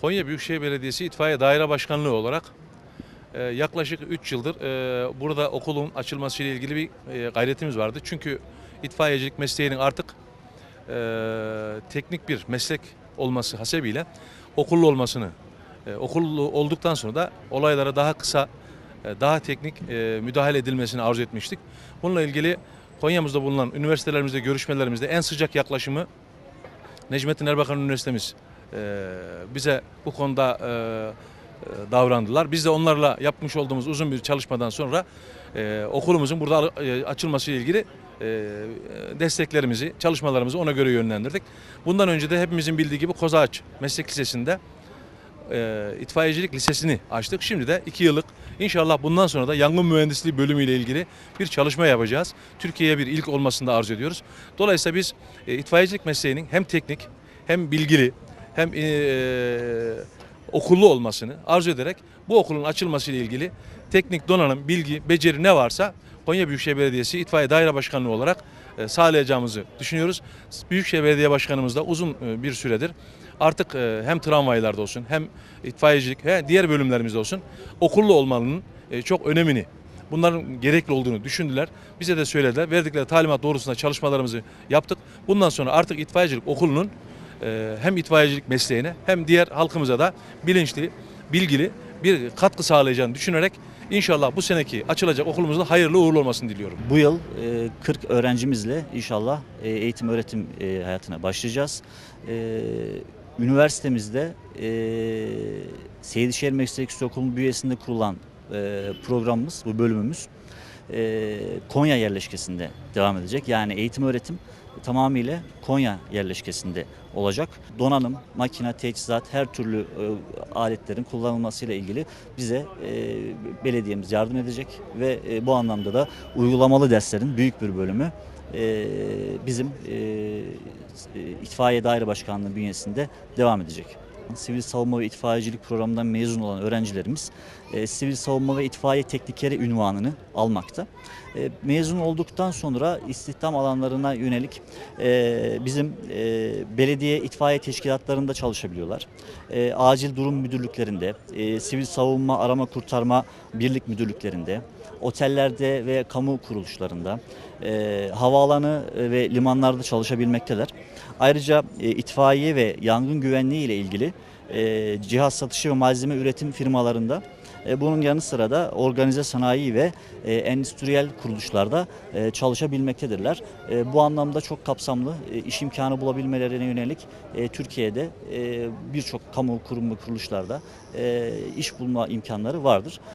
Konya Büyükşehir Belediyesi İtfaiye Daire Başkanlığı olarak e, yaklaşık 3 yıldır e, burada okulun açılması ile ilgili bir e, gayretimiz vardı. Çünkü itfaiyecilik mesleğinin artık teknik bir meslek olması hasebiyle okullu olmasını, e, okullu olduktan sonra da olaylara daha kısa, daha teknik müdahale edilmesini arzu etmiştik. Bununla ilgili Konya'mızda bulunan üniversitelerimizde görüşmelerimizde en sıcak yaklaşımı Necmettin Erbakan Üniversitemiz bize bu konuda e, e, davrandılar. Biz de onlarla yapmış olduğumuz uzun bir çalışmadan sonra e, okulumuzun burada açılması ile ilgili desteklerimizi, çalışmalarımızı ona göre yönlendirdik. Bundan önce de hepimizin bildiği gibi Kozağaç Meslek Lisesi'nde itfaiyecilik lisesini açtık. Şimdi de iki yıllık inşallah bundan sonra da yangın mühendisliği bölümüyle ilgili bir çalışma yapacağız. Türkiye'ye bir ilk olmasını da arzu ediyoruz. Dolayısıyla biz itfaiyecilik mesleğinin hem teknik hem bilgili hem e, okullu olmasını arzu ederek bu okulun açılması ile ilgili teknik donanım, bilgi, beceri ne varsa Konya Büyükşehir Belediyesi İtfaiye Daire Başkanlığı olarak e, sağlayacağımızı düşünüyoruz. Büyükşehir Belediye Başkanımız da uzun e, bir süredir artık e, hem tramvaylarda olsun hem itfaiyecilik he, diğer bölümlerimizde olsun okullu olmanın e, çok önemini bunların gerekli olduğunu düşündüler. Bize de söylediler. Verdikleri talimat doğrusunda çalışmalarımızı yaptık. Bundan sonra artık itfaiyecilik okulunun hem itfaiyecilik mesleğine hem diğer halkımıza da bilinçli, bilgili bir katkı sağlayacağını düşünerek inşallah bu seneki açılacak okulumuzda hayırlı uğurlu olmasını diliyorum. Bu yıl e, 40 öğrencimizle inşallah e, eğitim öğretim e, hayatına başlayacağız. E, Üniversitemizde e, Seydişehir Meslek Yüksekokulu bünyesinde kurulan e, programımız, bu bölümümüz e, Konya yerleşkesinde devam edecek. Yani eğitim öğretim tamamıyla Konya yerleşkesinde olacak. Donanım, makine, teçhizat her türlü e, aletlerin kullanılmasıyla ilgili bize e, belediyemiz yardım edecek ve e, bu anlamda da uygulamalı derslerin büyük bir bölümü e, bizim e, e, İtfaiye Daire Başkanlığı bünyesinde devam edecek. Sivil savunma ve itfaiyecilik programından mezun olan öğrencilerimiz e, sivil savunma ve itfaiye teknikeri ünvanını almakta. E, mezun olduktan sonra istihdam alanlarına yönelik e, bizim e, belediye itfaiye teşkilatlarında çalışabiliyorlar. Acil durum müdürlüklerinde, sivil savunma arama kurtarma birlik müdürlüklerinde, otellerde ve kamu kuruluşlarında, havaalanı ve limanlarda çalışabilmekteler. Ayrıca itfaiye ve yangın güvenliği ile ilgili cihaz satışı ve malzeme üretim firmalarında e, bunun yanı sıra da organize sanayi ve e, endüstriyel kuruluşlarda e, çalışabilmektedirler. Bu anlamda çok kapsamlı iş imkanı bulabilmelerine yönelik Türkiye'de birçok kamu kurum ve kuruluşlarda iş bulma imkanları vardır.